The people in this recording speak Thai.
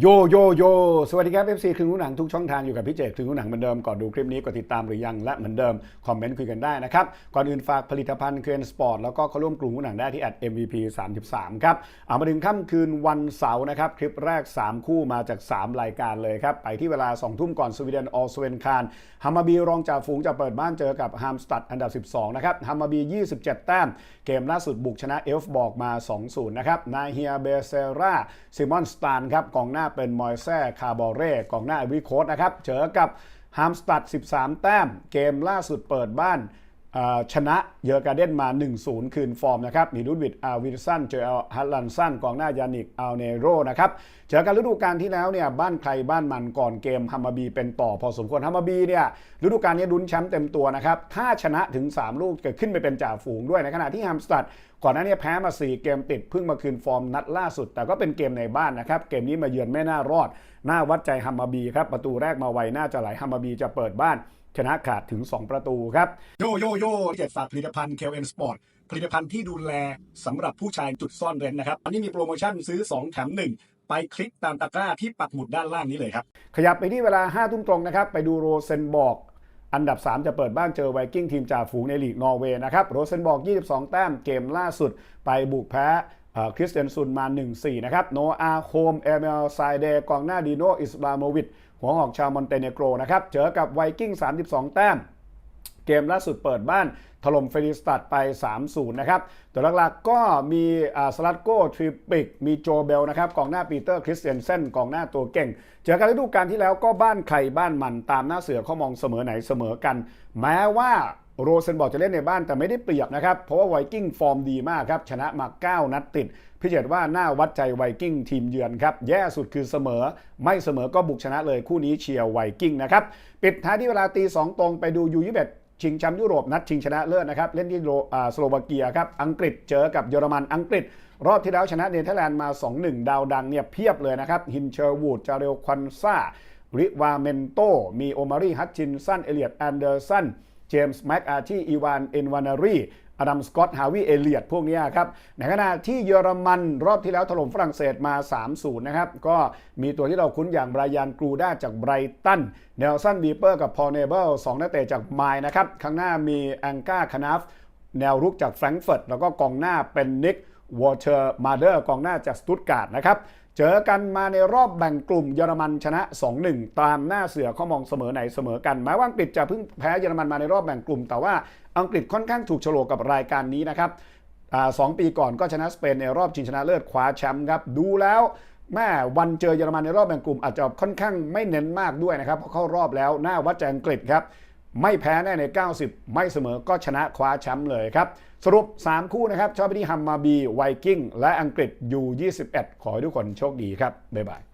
โยโยโยสวัสดีครับ FC ครึ่งรู้หนังทุกช่องทางอยู่กับพี่เจครึ่งรู้หนังเหมือนเดิมก่อนดูคลิปนี้กดติดตามหรือยังและเหมือนเดิม คอมเมนต์คุยกันได้นะครับ ก่อนอื่นฝากผลิตภัณฑ์เคนสปอร์ตแล้วก็เข้าร่วมกลุ่มรู้หนังได้ที่ MVP 33 ครับ เอามาถึงค่ำคืนวันเสาร์นะครับ คลิปแรก 3 คู่มาจาก 3 รายการเลยครับ ไปที่เวลา 2 ทุ่มก่อนสวีเดนออสเวนคารฮัมาบีรองจ่าฝูงจะเปิดบ้านเจอกับฮามสตัดอันดับ 12 นะครับฮัมมาบี 27 แต้ม เกมล่าสุดบุกชนะเอฟบอกมา 2-0 นะครับนาเฮียเบเซราซิมอนสตานครับกองหน้าเป็นมอยแซคาบอเร่กองหน้าวิโคสนะครับ เจอกับฮามสตัด 13 แต้ม เกมล่าสุดเปิดบ้าน ชนะเยอร์การเดนมา 1-0 คืนฟอร์มนะครับ มีลุดวิดอาวิลสัน เจอฮัตลันสัน กองหน้ายานิกอัลเนโรนะครับ เจอกันฤดูกาลที่แล้วเนี่ย บ้านใครบ้านมันก่อนเกมฮัมมาบีเป็นต่อพอสมควร ฮัมมาบีเนี่ยฤดูกาลนี้ลุ้นแชมป์เต็มตัวนะครับ ถ้าชนะถึง 3 ลูกจะขึ้นไปเป็นจ่าฝูงด้วย ในขณะที่ฮัมสตัดก่อนหน้านี้แพ้มา 4 เกมติดเพิ่งมาคืนฟอร์มนัดล่าสุด แต่ก็เป็นเกมในบ้านนะครับ เกมนี้มาเยือนไม่น่ารอด หน้าวัดใจฮัมมาบีครับ ประตูแรกมาไวน่าจะไหลฮัมมาบีจะเปิดบ้าน ชนะขาดถึง 2 ประตูครับ โยโยโย่เจ็ดฝากผลิตภัณฑ์เคลเอ็นสปอร์ตผลิตภัณฑ์ที่ดูแลสำหรับผู้ชายจุดซ่อนเร้นนะครับอันนี้มีโปรโมชั่นซื้อ 2 แถม 1 ไปคลิกตามตะกร้าที่ปักหมุดด้านล่างนี้เลยครับ ขยับไปที่เวลา 5 ทุ่มตรงนะครับ ไปดูโรเซนบอกอันดับ 3 จะเปิดบ้านเจอไวกิ้งทีมจ่าฝูงในลีกนอร์เวย์นะครับโรเซนบอก 22 แต้มเกมล่าสุด ไปบุกแพ้ คริสเตียนซุนมา 1-4 นะครับ โนอาโคมเอเมลไซเดกองหน้าดีโน อิสลาโมวิดหัวหอกชาวมอนเตเนโกรนะครับ เจอกับไวกิ้ง 32 แต้ม เกมล่าสุดเปิดบ้าน ถล่มเฟริสตัดไป 3-0 นะครับ ตัวหลักๆก็มีสลัดโก้ทริปิก มีโจเบลนะครับ กองหน้าปีเตอร์คริสเตียนเซนกองหน้าตัวเก่ง เจอกันฤดูกาลที่แล้วก็บ้านใครบ้านมันตามหน้าเสือเขามองเสมอไหนเสมอกัน แม้ว่า โรเซนบอกจะเล่นในบ้านแต่ไม่ได้เปรียบนะครับ เพราะว่าไวกิ้งฟอร์มดีมากครับ ชนะมา 9 นัดติด พิเศษว่าหน้าวัดใจไวกิ้งทีมเยือนครับ แย่สุดคือเสมอ ไม่เสมอก็บุกชนะเลยคู่นี้เชียร์ไวกิ้งนะครับ ปิดท้ายที่เวลาตีสองตรงไปดูยูยี่เชิงแชมป์ยุโรปนัดชิงชนะเลิศนะครับ เล่นที่โลอ่าสโลวาเกียครับอังกฤษเจอกับเยอรมันอังกฤษ รอบที่แล้วชนะเนเธอร์แลนด์มา 2-1 ดาวดังเนี่ยเพียบเลยนะครับฮินเชอร์วูดจาเรลควันซาริวาเมนโตมีโอมารีฮัตชินสันเอเลียตแอนเดอร์สัน เจมส์แม็กอาร์ที่อีวานเอ็นวานารีอดัมสกอตฮาวิเอเลียตพวกนี้ครับในขณะที่เยอรมันรอบที่แล้วถล่มฝรั่งเศสมา 3-0 นะครับ ก็มีตัวที่เราคุ้นอย่างไบรยันกรูด้าจากไบรตันเนลสันบีเปอร์กับพอลเนเบิลสองนักเตะจากไมล์นะครับ ข้างหน้ามีแองกาคานาฟแนวรุกจากแฟรงก์เฟิร์ตแล้วก็กองหน้าเป็นนิกวอเตอร์มาเดอร์กองหน้าจากสตุตการ์ดนะครับ เจอกันมาในรอบแบ่งกลุ่มเยอรมันชนะ 2-1 ตามหน้าเสือเขามองเสมอไหนเสมอกันแม้ว่าอังกฤษจะเพิ่งแพ้เยอรมันมาในรอบแบ่งกลุ่ม แต่ว่าอังกฤษค่อนข้างถูกโฉลกกับรายการนี้นะครับสองปีก่อนก็ชนะสเปนในรอบชิงชนะเลิศคว้าแชมป์ครับดูแล้วแม่วันเจอเยอรมันในรอบแบ่งกลุ่มอาจจะค่อนข้างไม่เน้นมากด้วยนะครับเพราะเข้ารอบแล้วหน้าวัดใจอังกฤษครับ ไม่แพ้แน่ใน 90 ไม่เสมอก็ชนะคว้าแชมป์เลยครับ สรุป 3 คู่นะครับ ชอบไปที่ฮัมมาบีไวกิ้งและอังกฤษ U21 ขอให้ทุกคนโชคดีครับ บ๊ายบาย